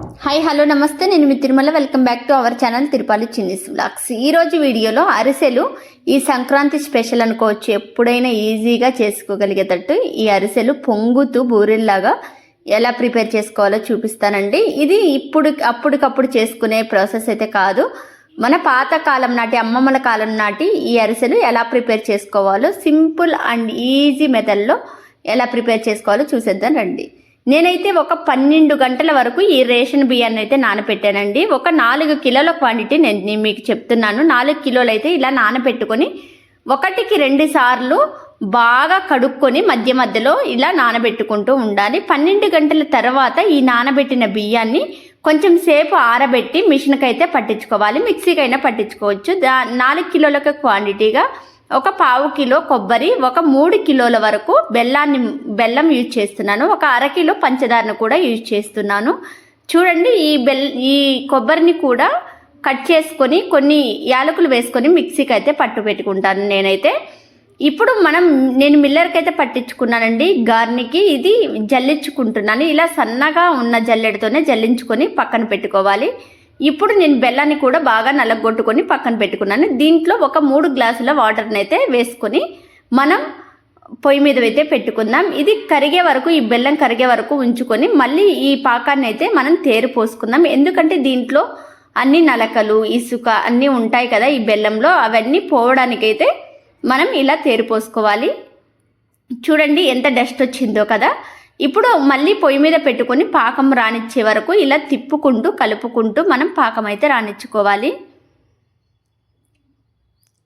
Hi hello నమస్తే. నేను మీ Tirumala. Welcome back to our channel Tirupati Chinnis blogs ఈరోజు వీడియోలో అరిసెలు ఈ సంక్రాంతి స్పెషల్ అనుకోవచ్చు. ఎప్పుడైనా ఈజీగా చేసుకోగలిగేటట్టు ఈ అరిసెలు పొంగుతూ బూరెల్లాగా ఎలా ప్రిపేర్ చేసుకోవాలో చూపిస్తానండి. ఇది ఇప్పుడు అప్పటికప్పుడు చేసుకునే ప్రాసెస్ అయితే కాదు. మన పాత కాలం నాటి అమ్మమ్మల కాలం నాటి ఈ అరిసెలు ఎలా ప్రిపేర్ చేసుకోవాలో సింపుల్ అండ్ ఈజీ మెథడ్లో ఎలా ప్రిపేర్ చేసుకోవాలో చూసేద్దాం రండి. నేనైతే ఒక పన్నెండు గంటల వరకు ఈ రేషన్ బియ్యాన్ని అయితే నానపెట్టానండి. ఒక నాలుగు కిలోల క్వాంటిటీ నేను మీకు చెప్తున్నాను. నాలుగు కిలోలు అయితే ఇలా నానబెట్టుకొని ఒకటికి రెండు సార్లు బాగా కడుక్కొని మధ్య మధ్యలో ఇలా నానబెట్టుకుంటూ ఉండాలి. పన్నెండు గంటల తర్వాత ఈ నానబెట్టిన బియ్యాన్ని కొంచెం సేపు ఆరబెట్టి మిషన్కి అయితే పట్టించుకోవాలి. మిక్సీకి అయినా పట్టించుకోవచ్చు. దా నాలుగు కిలోలకు క్వాంటిటీగా ఒక పావు కిలో కొబ్బరి ఒక మూడు కిలోల వరకు బెల్లాన్ని బెల్లం యూజ్ చేస్తున్నాను. ఒక అరకిలో పంచదారను కూడా యూజ్ చేస్తున్నాను. చూడండి ఈ బెల్ ఈ కొబ్బరిని కూడా కట్ చేసుకొని కొన్ని యాలకులు వేసుకొని మిక్సీకి అయితే పట్టు పెట్టుకుంటాను నేనైతే. ఇప్పుడు మనం నేను మిల్లర్కి అయితే పట్టించుకున్నానండి గార్నికి ఇది జల్లించుకుంటున్నాను. ఇలా సన్నగా ఉన్న జల్లెడతోనే జల్లించుకొని పక్కన పెట్టుకోవాలి. ఇప్పుడు నేను బెల్లాన్ని కూడా బాగా నలగొట్టుకొని పక్కన పెట్టుకున్నాను. దీంట్లో ఒక మూడు గ్లాసుల వాటర్ని అయితే వేసుకొని మనం పొయ్యి మీద అయితే పెట్టుకుందాం. ఇది కరిగే వరకు ఈ బెల్లం కరిగే వరకు ఉంచుకొని మళ్ళీ ఈ పాకాన్ని అయితే మనం తేరు పోసుకుందాం. ఎందుకంటే దీంట్లో అన్ని నలకలు ఇసుక అన్నీ ఉంటాయి కదా ఈ బెల్లంలో. అవన్నీ పోవడానికైతే మనం ఇలా తేరు పోసుకోవాలి. చూడండి ఎంత డస్ట్ వచ్చిందో కదా. ఇప్పుడు మళ్ళీ పొయ్యి మీద పెట్టుకొని పాకం రానిచ్చే వరకు ఇలా తిప్పుకుంటూ కలుపుకుంటూ మనం పాకం అయితే రానిచ్చుకోవాలి.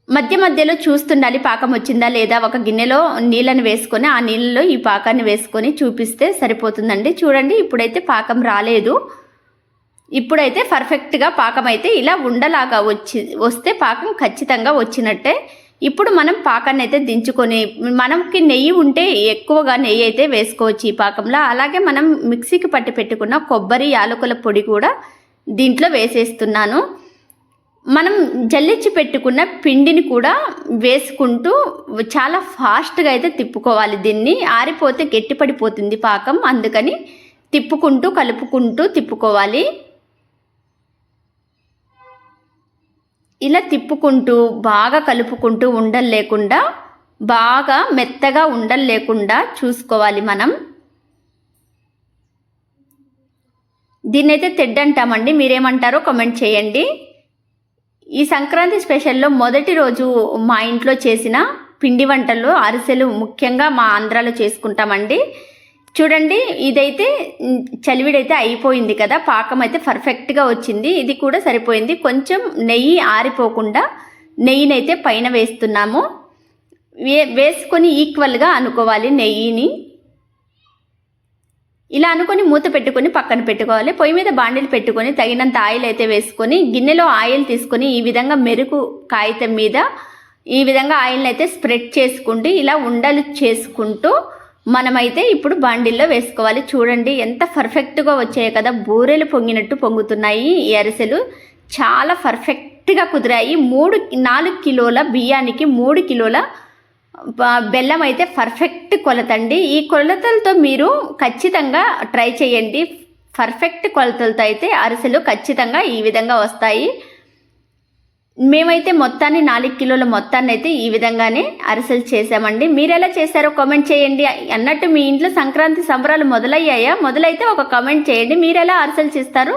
మధ్య మధ్యలో చూస్తుండాలి పాకం వచ్చిందా లేదా. ఒక గిన్నెలో నీళ్ళని వేసుకొని ఆ నీళ్ళలో ఈ పాకాన్ని వేసుకొని చూపిస్తే సరిపోతుందండి. చూడండి ఇప్పుడైతే పాకం రాలేదు. ఇప్పుడైతే పర్ఫెక్ట్గా పాకం అయితే ఇలా ఉండలాగా వచ్చి వస్తే పాకం ఖచ్చితంగా వచ్చినట్టే. ఇప్పుడు మనం పాకాన్ని అయితే దించుకొని మనకి నెయ్యి ఉంటే ఎక్కువగా నెయ్యి అయితే వేసుకోవచ్చు ఈ పాకంలో. అలాగే మనం మిక్సీకి పట్టి పెట్టుకున్న కొబ్బరి యాలకుల పొడి కూడా దీంట్లో వేసేస్తున్నాను. మనం జల్లించి పెట్టుకున్న పిండిని కూడా వేసుకుంటూ చాలా ఫాస్ట్గా అయితే తిప్పుకోవాలి దీన్ని. ఆరిపోతే గట్టిపడిపోతుంది పాకం అందుకని తిప్పుకుంటూ కలుపుకుంటూ తిప్పుకోవాలి. ఇలా తిప్పుకుంటూ బాగా కలుపుకుంటూ ఉండలు లేకుండా బాగా మెత్తగా ఉండలు లేకుండా చూసుకోవాలి మనం. దీన్నైతే తెడ్డు అంటామండి మీరేమంటారో కామెంట్ చేయండి. ఈ సంక్రాంతి స్పెషల్లో మొదటి రోజు మా ఇంట్లో చేసిన పిండి వంటలు అరిసెలు ముఖ్యంగా మా ఆంధ్రాలో చేసుకుంటామండి. చూడండి ఇదైతే చలివిడైతే అయిపోయింది కదా పాకం అయితే పర్ఫెక్ట్గా వచ్చింది ఇది కూడా సరిపోయింది. కొంచెం నెయ్యి ఆరిపోకుండా నెయ్యినైతే పైన వేస్తున్నాము. వే వేసుకొని ఈక్వల్గా అనుకోవాలి నెయ్యిని. ఇలా అనుకొని మూత పెట్టుకొని పక్కన పెట్టుకోవాలి. పొయ్యి మీద బాండిలు పెట్టుకొని తగినంత ఆయిల్ అయితే వేసుకొని గిన్నెలో ఆయిల్ తీసుకొని ఈ విధంగా మెరుగు కాగితం మీద ఈ విధంగా ఆయిల్ని అయితే స్ప్రెడ్ చేసుకుంటూ ఇలా ఉండలు చేసుకుంటూ మనమైతే ఇప్పుడు బాండిల్లో వేసుకోవాలి. చూడండి ఎంత పర్ఫెక్ట్గా వచ్చాయి కదా. బూరెలు పొంగినట్టు పొంగుతున్నాయి. ఈ అరిసెలు చాలా పర్ఫెక్ట్గా కుదిరాయి. మూడు నాలుగు కిలోల బియ్యానికి మూడు కిలోల బెల్లం అయితే పర్ఫెక్ట్ కొలతండి. ఈ కొలతలతో మీరు ఖచ్చితంగా ట్రై చేయండి. పర్ఫెక్ట్ కొలతలతో అయితే అరిసెలు ఖచ్చితంగా ఈ విధంగా వస్తాయి. మేమైతే మొత్తాన్ని నాలుగు కిలోల మొత్తాన్ని అయితే ఈ విధంగానే అరిసెలు చేసామండి. మీరు ఎలా చేశారో కామెంట్ చేయండి. అన్నట్టు మీ ఇంట్లో సంక్రాంతి సంబరాలు మొదలయ్యాయా? మొదలైతే ఒక కామెంట్ చేయండి. మీరు ఎలా అరిసెలు చేస్తారు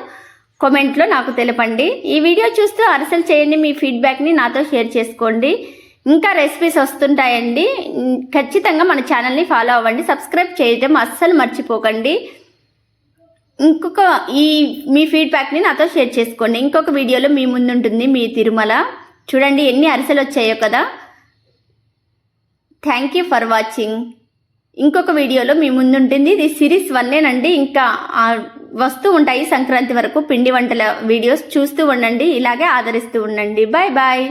కామెంట్లో నాకు తెలపండి. ఈ వీడియో చూస్తూ అరిసెలు చేయండి. మీ ఫీడ్బ్యాక్ని నాతో షేర్ చేసుకోండి. ఇంకా రెసిపీస్ వస్తుంటాయండి. ఖచ్చితంగా మన ఛానల్ని ఫాలో అవ్వండి. సబ్స్క్రైబ్ చేయడం అస్సలు మర్చిపోకండి. ఇంకొక ఈ మీ ఫీడ్బ్యాక్ని నాతో షేర్ చేసుకోండి. ఇంకొక వీడియోలో మీ ముందుంటుంది మీ తిరుమల. చూడండి ఎన్ని అరిసెలు వచ్చాయో కదా. థ్యాంక్ యూ ఫర్ వాచింగ్ ఇంకొక వీడియోలో మీ ముందుంటుంది. ఇది సిరీస్ వన్నేనండి ఇంకా వస్తూ ఉంటాయి సంక్రాంతి వరకు పిండి వంటల వీడియోస్ చూస్తూ ఉండండి. ఇలాగే ఆదరిస్తూ ఉండండి. Bye bye